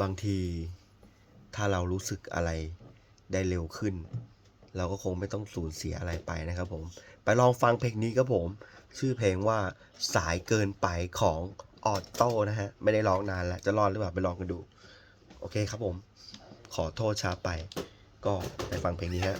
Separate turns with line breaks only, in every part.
บางทีถ้าเรารู้สึกอะไรได้เร็วขึ้น เราก็คงไม่ต้องสูญเสียอะไรไปนะครับผม ไปลองฟังเพลงนี้ครับผม ชื่อเพลงว่าสายเกินไปของออโต้นะฮะ ไม่ได้ร้องนานแล้ว จะรอดหรือเปล่าไปลองกันดู โอเคครับผม ขอโทษช้าไป ก็ไปฟังเพลงนี้ฮะ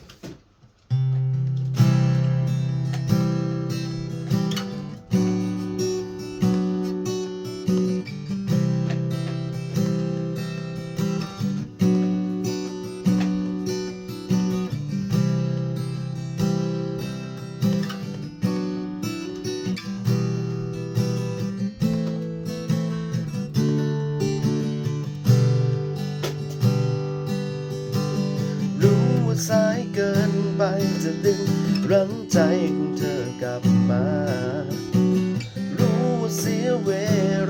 จะดึงรั้งใจของเธอกลับมา รู้ว่าเสียเว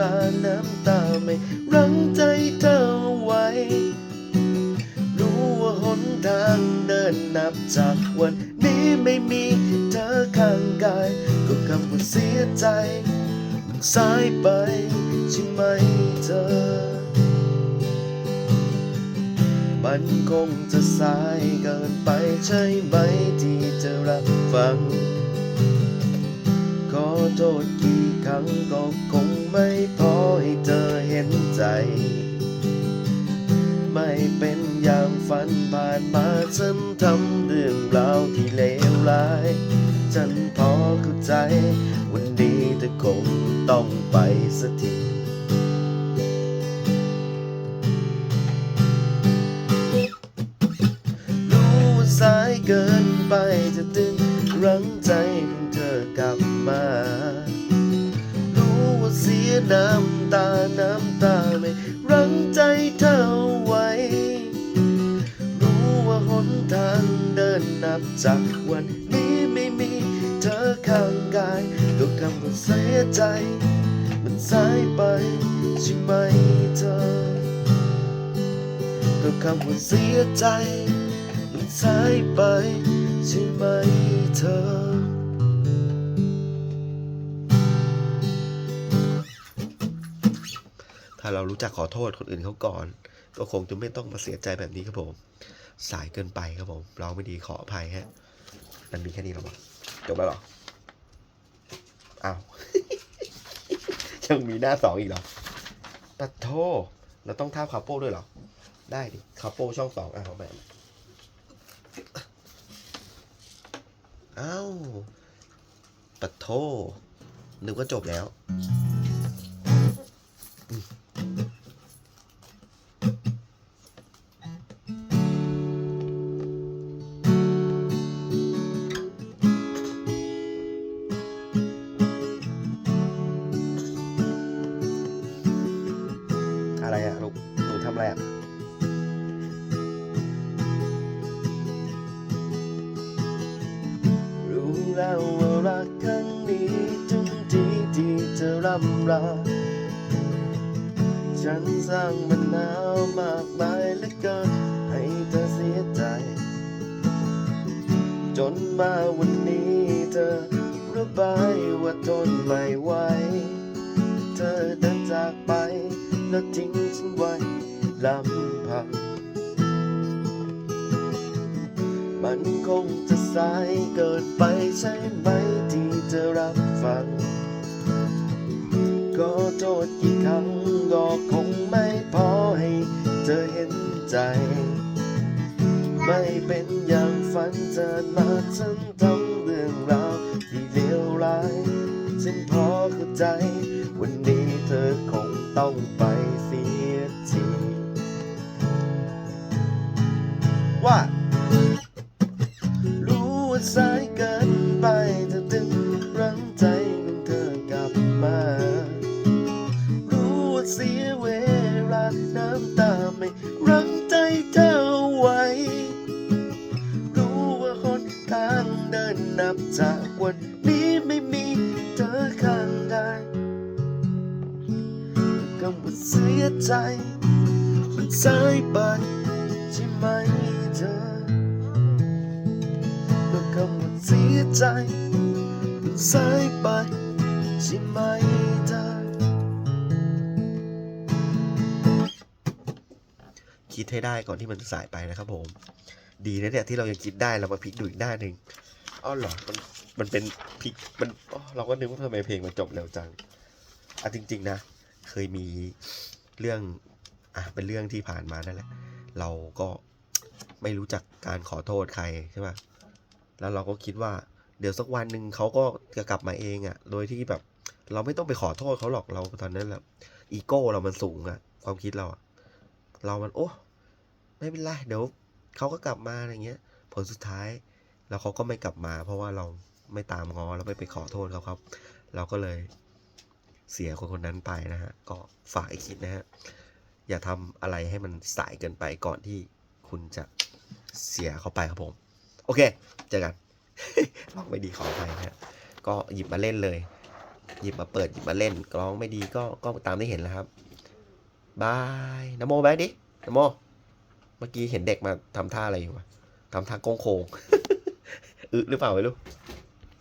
ลาน้ำตาไม่รั้งใจเธอไว้ รู้ว่าหนทางเดินนับจากวันนี้ไม่มีเธอข้างกาย ก็คำว่าเสียใจมันสายไปใช่ไหมเธอมันคงจะสายเกินไป ใช่ไหมที่จะรับฟัง ขอโทษกี่ครั้งก็คงไม่พอให้เธอเห็นใจ ไม่เป็นอย่างฝันผ่านมาฉันทำเรื่องราวที่เลวร้าย ฉันพอเข้าใจ วันนี้เธอคงต้องไปสักที ไปจะดึงรั้งใจของเธอกลับมา รู้ว่าเสียน้ำตา น้ำตาไม่รั้งใจเธอไว้ รู้ว่าหนทางเดินนับจากวันนี้ไม่มีเธอข้างกายก็คำว่าเสียใจ มันสายไปใช่ไหมเธอก็คำว่าเสียใจ มันสายไป ใช่ไหมเธอ ถ้าเรารู้จักขอโทษคนอื่นเขาก่อน ก็คงจะไม่ต้องมาเสียใจแบบนี้ครับผม สายเกินไปครับผมเราไม่ดีขออภัยฮะ มันมีแค่นี้หรอวะจบแล้วหรออ้าวยังมีหน้าสองอีกเหรอปัดโทเราต้องท่าคาโป้ด้วยเหรอ ได้ดิคาโป้ช่องสองอะเอาแบบ อ้าวปัดโทนึกว่าจบแล้ว อะไรอะลูกหนูทำอะไรอะ แล้วว่ารักครั้งนี้ถึงที่ที่จะรำลาฉันสร้างมันหนาวมากมายเหลือเกินให้เธอเสียใจ จนมาวันนี้เธอระบายว่าทนไม่ไหวเธอเดินจากไปแล้วทิ้งฉันไว้ลำพัง มันคงจะสายเกินไปใช่ไหมที่จะรับฟัง ก็โทษกี่ครั้งก็คงไม่พอให้เธอเห็นใจ ไม่เป็นอย่างฝันเจอมาฉันทำเรื่องราวที่เลวร้ายฉันพอเข้าใจ วันนี้เธอคงต้องไป นนับจากวันนี้ไม่มีเธอข้างกายคำว่าเสียใจ มันสายไปใช่ไหมเธอก็คำว่าเสียใจ มันสายไปใช่ไหมเธอคิดให้ได้ก่อนที่มันจะสายไปนะครับผม ดีนะเนี่ยที่เรายังคิดได้เรามาพลิกดูอีกหน้าหนึ่ง อ้าวเหรอมันมันเป็นพลิกมันเราก็นึกว่าทำไมเพลงมันจบเร็วจังอะจริง ๆ นะ เคยมีเรื่องอะเป็นเรื่องที่ผ่านมานั่นแหละ เราก็ไม่รู้จักการขอโทษใครใช่ป่ะแล้วเราก็คิดว่าเดี๋ยวสักวันหนึ่งเขาก็จะกลับมาเองอะ่ะ โดยที่แบบ เราไม่ต้องไปขอโทษเขาหรอกเราตอนนั้นแบบอีโก้เรามันสูงอะความคิดเราอะเรามันโอ้ไม่เป็นไรเดี๋ยวเขาก็กลับมาอะไรเงี้ย ผลสุดท้าย แล้วเขาก็ไม่กลับมา เพราะว่าเราไม่ตามงอแล้วไม่ไปขอโทษเขาครับ เราก็เลยเสียคนคนนั้นไปนะฮะ ก็ฝากไอคิดนะฮะ อย่าทำอะไรให้มันสายเกินไปก่อนที่คุณจะเสียเขาไปครับผม โอเค เจอกันร้องไม่ดีขออภัยนะฮะ ก็หยิบมาเล่นเลย หยิบมาเปิดหยิบมาเล่นร้องไม่ดีก็ก็ตามที่เห็นแล้วครับบายนโมแบกดินโม เมื่อกี้เห็นเด็กมาทำท่าอะไรอยู่วะทำท่าโค้งโคง อึหรือเปล่าไม่รู้